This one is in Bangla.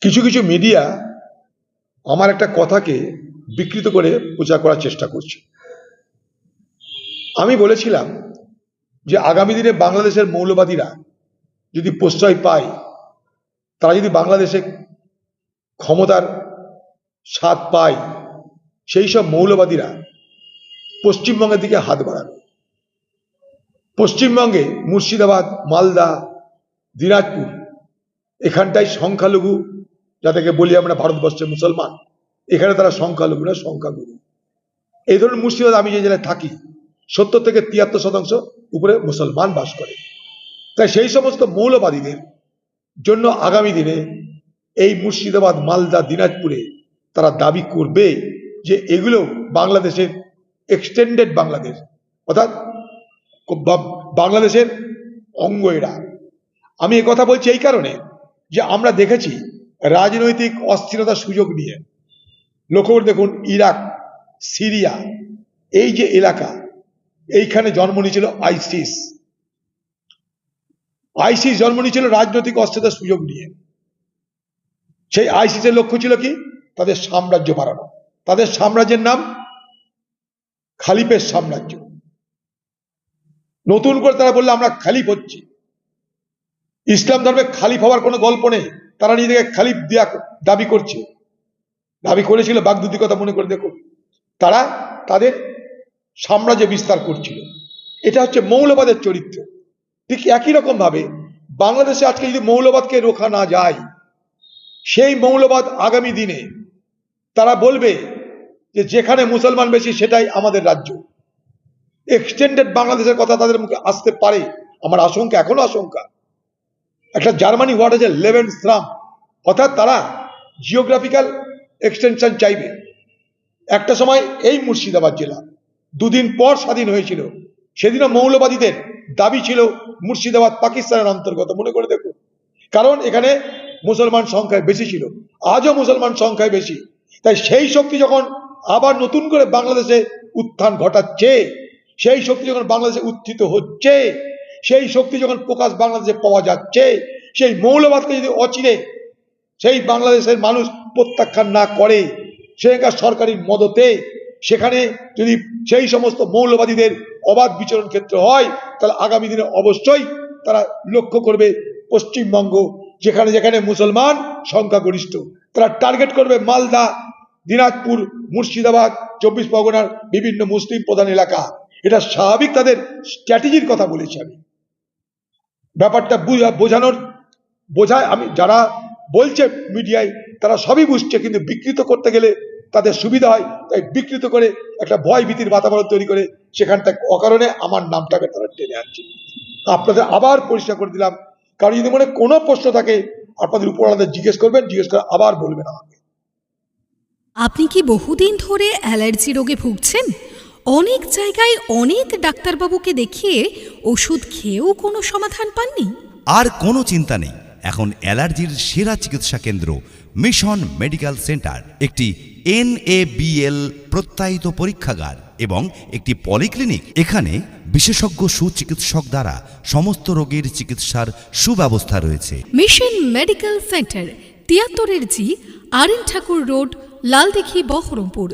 কিছু কিছু মিডিয়া আমার একটা কথাকে বিকৃত করে প্রচার করার চেষ্টা করছে। আমি বলেছিলাম যে আগামী দিনে বাংলাদেশের মৌলবাদীরা যদি প্রশ্রয় পায়, তারা যদি বাংলাদেশে ক্ষমতার স্বাদ পায়, সেই সব মৌলবাদীরা পশ্চিমবঙ্গের দিকে হাত বাড়াবে। পশ্চিমবঙ্গে মুর্শিদাবাদ, মালদা, দিনাজপুর এখানটায় সংখ্যালঘু, যাদেরকে বলি আমরা ভারতবর্ষের মুসলমান, এখানে তারা সংখ্যালঘু না সংখ্যাগুরু। এই ধরনের মুর্শিদাবাদ আমি যে জেলায় থাকি, সত্তর থেকে তিয়াত্তর শতাংশ উপরে মুসলমান বাস করে। তাই সেই সমস্ত মৌলবাদীদের জন্য আগামী দিনে এই মুর্শিদাবাদ, মালদা, দিনাজপুরে তারা দাবি করবে যে এগুলো বাংলাদেশের এক্সটেন্ডেড বাংলাদেশ, অর্থাৎ বাংলাদেশের অঙ্গ এরা। আমি কথা বলছি এই কারণে যে আমরা দেখেছি রাজনৈতিক অস্থিরতার সুযোগ নিয়ে। লক্ষ্য করে দেখুন, ইরাক, সিরিয়া, এই যে এলাকা, এইখানে জন্ম নিয়েছিল আইসিস। আইসিস জন্ম নিয়েছিল রাজনৈতিক অস্থিরতার সুযোগ নিয়ে। সেই আইসিসের লক্ষ্য ছিল কি? তাদের সাম্রাজ্য বাড়ানো। তাদের সাম্রাজ্যের নাম খালিফের সাম্রাজ্য। নতুন করে তারা বলল, আমরা খালিফ হচ্ছি। ইসলাম ধর্মে খালিফ হওয়ার কোনো গল্প নেই। তারা নিজেকে খালিফ দিয়া দাবি করছে। দাবি করেছিল বাগদুদি কথা মনে করে দেখুন তারা তাদের সাম্রাজ্য বিস্তার করছিল। এটা হচ্ছে মৌলবাদের চরিত্র। ঠিক একই রকম ভাবে বাংলাদেশে আজকে যদি মৌলবাদকে রোখা না যায়, সেই মৌলবাদ আগামী দিনে তারা বলবে যে যেখানে মুসলমান বেশি, সেটাই আমাদের রাজ্য। এক্সটেন্ডেড বাংলাদেশের কথা তাদের মুখে আসতে পারে। আমার আশঙ্কা, এখনও আশঙ্কা। একটা জার্মানি ওয়ার্ড আছে লেভেন স্রাম অর্থাৎ তারা জিওগ্রাফিক্যাল এক্সটেনশন চাইবে। একটা সময় এই মুর্শিদাবাদ জেলা, দুদিন পর স্বাধীন হয়েছিল। সেদিনও মৌলবাদীদের দাবি ছিল মুর্শিদাবাদ পাকিস্তানের অন্তর্গত। মনে করে দেখুন, কারণ এখানে মুসলমান সংখ্যায় বেশি ছিল। আজও মুসলমান সংখ্যায় বেশি। তাই সেই শক্তি যখন আবার নতুন করে বাংলাদেশে উত্থান ঘটাচ্ছে, সেই শক্তি যখন বাংলাদেশে উত্থিত হচ্ছে সেই শক্তি যখন প্রকাশ বাংলাদেশে পাওয়া যাচ্ছে, সেই মৌলবাদকে যদি অচিরে সেই বাংলাদেশের মানুষ প্রত্যাখ্যান না করে, সেখানকার সরকারি মদতে, সেখানে যদি সেই সমস্ত মৌলবাদীদের অবাধ বিচরণ ক্ষেত্র হয়, তাহলে আগামী দিনে অবশ্যই তারা লক্ষ্য করবে পশ্চিমবঙ্গ, যেখানে যেখানে মুসলমান সংখ্যাগরিষ্ঠ। তারা টার্গেট করবে মালদা, দিনাজপুর, মুর্শিদাবাদ, চব্বিশ পরগনার বিভিন্ন মুসলিম প্রধান এলাকা। এটা স্বাভাবিক তাদের স্ট্র্যাটেজির কথা বলেছি আমি। ব্যাপারটা বুঝা- বোঝানোর বোঝায়। আমি যারা বলছে মিডিয়ায়, তারা সবই বুঝছে, কিন্তু বিকৃত করতে গেলে তাদের সুবিধা হয়। তাই বিকৃত করে একটা ভয় ভীতির বাতাবরণ তৈরি করে সেখানটা অকারণে আমার নামটাকে তারা টেনে আনছে। আপনাদের আবার পরিষ্কার করে দিলাম। কারণ যদি মনে কোনো প্রশ্ন থাকে, আপনাদের উপর জিজ্ঞেস করবেন, জিজ্ঞেস করে আবার বলবেন আমাকে। আপনি কি বহুদিন ধরে অ্যালার্জি রোগে ভুগছেন? অনেক জায়গায় অনেক ডাক্তারবাবুকে দেখিয়ে ওষুধ খেয়েও কোনো সমাধান পাননি? আর কোনো চিন্তা নেই। এখন অ্যালার্জির সেরা চিকিৎসা কেন্দ্র মিশন মেডিকেল সেন্টার একটি এনএবিএল প্রত্যায়িত পরীক্ষাগার এবং একটি পলিক্লিনিক। এখানে বিশেষজ্ঞ সুচিকিৎসক দ্বারা সমস্ত রোগের চিকিৎসার সুব্যবস্থা রয়েছে। Mission medical centre তিয়াত্তরের G R N Thakur road Laldighi Baharampur.